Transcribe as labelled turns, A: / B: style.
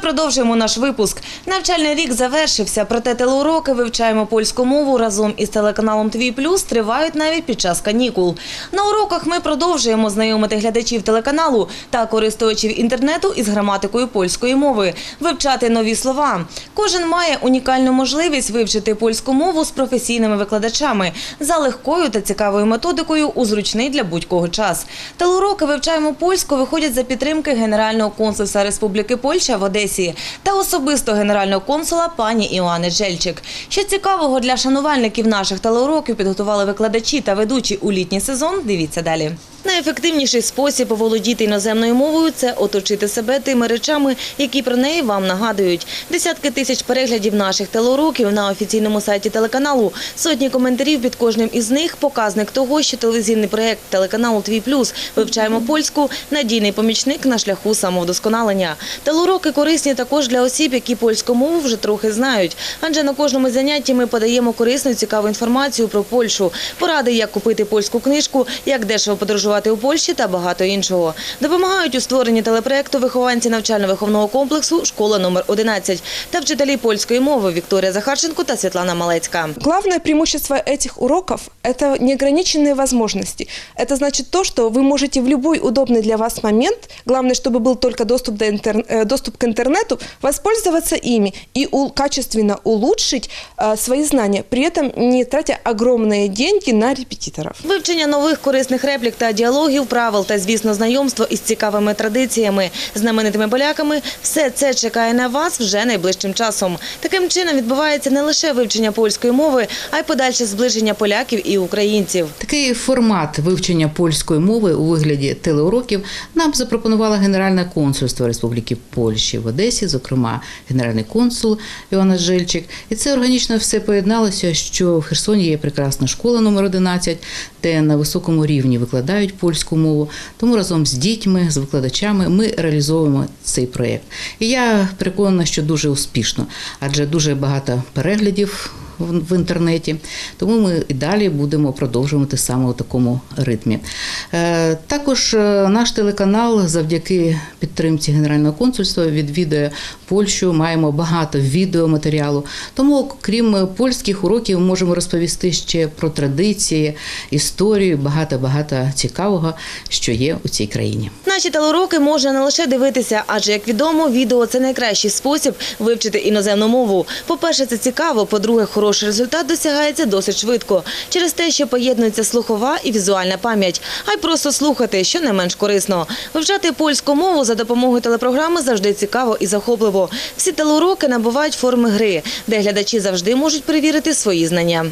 A: продовжуємо наш випуск. Навчальний рік завершився, проте телеуроки вивчаємо польську мову разом із телеканалом ТВ Плюс тривають навіть під час канікул. На уроках ми продовжуємо знайомити глядачів телеканалу та користувачів інтернету із граматикою польської мови, вивчати нові слова. Кожен має унікальну можливість вивчити польську мову з професійними викладачами за легкою та цікавою методикою у зручний для будь-кого час. Телеуроки вивчаємо польську виходять за підтримки Генерального консульства Республіки Польща в Одесі та особисто генерального консула пані Іоанни Джельчик. Що цікавого для шанувальників наших телеуроків підготували викладачі та ведучі у літній сезон. Дивіться далі. Найефективніший спосіб оволодіти іноземною мовою це оточити себе тими речами, які про неї вам нагадують. Десятки тисяч переглядів наших телеуроків на офіційному сайті телеканалу, сотні коментарів під кожним із них показник того, що телевізійний проєкт телеканалу Твій Плюс вивчаємо польську надійний помічник на шляху самовдосконалення. Телеуроки корисні також для осіб, які польську мову вже трохи знають. Адже на кожному занятті ми подаємо корисну цікаву інформацію про Польщу, поради, як купити польську книжку, як дешево подорожувати у Польщі та багато іншого. Допомагають у створенні телепроекту вихованці навчально-виховного комплексу «Школа номер 11» та вчителі польської мови Вікторія Захарченко та Світлана Малецька.
B: Главное преимущество этих уроков – это неограниченные возможности. Это значит то, что вы можете в любой удобный для вас момент, главное, чтобы был только доступ, до интер- э, доступ к интернету, воспользоваться ими и у- качественно улучшить э, свои знания, при этом не тратя огромные деньги на репетиторов.
A: Вивчення нових корисних реплік та діалогів, правил та, звісно, знайомство із цікавими традиціями, знаменитими поляками – все це чекає на вас вже найближчим часом. Таким чином відбувається не лише вивчення польської мови, а й подальше зближення поляків і українців.
C: Такий формат вивчення польської мови у вигляді телеуроків нам запропонувало Генеральне консульство Республіки Польщі в Одесі, зокрема генеральний консул Іоанна Жильчик. І це органічно все поєдналося, що в Херсоні є прекрасна школа номер 11, де на високому рівні викладають польську мову. Тому разом з дітьми, з викладачами ми реалізовуємо цей проєкт. І я переконана, що дуже успішно, адже дуже багато переглядів в інтернеті. Тому ми і далі будемо продовжувати саме у такому ритмі. Е, Також е, наш телеканал завдяки підтримці Генерального консульства відвідує Польщу. Маємо багато відеоматеріалу. Тому, крім польських уроків, можемо розповісти ще про традиції, історію, багато багато цікавого, що є у цій країні.
A: Наші телеуроки можна не лише дивитися, адже, як відомо, відео – це найкращий спосіб вивчити іноземну мову. По-перше, це цікаво, по-друге, хороший результат досягається досить швидко, через те, що поєднується слухова і візуальна пам'ять, а й просто слухати, що не менш корисно. Вивчати польську мову за допомогою телепрограми завжди цікаво і захопливо. Всі телеуроки набувають форми гри, де глядачі завжди можуть перевірити свої знання.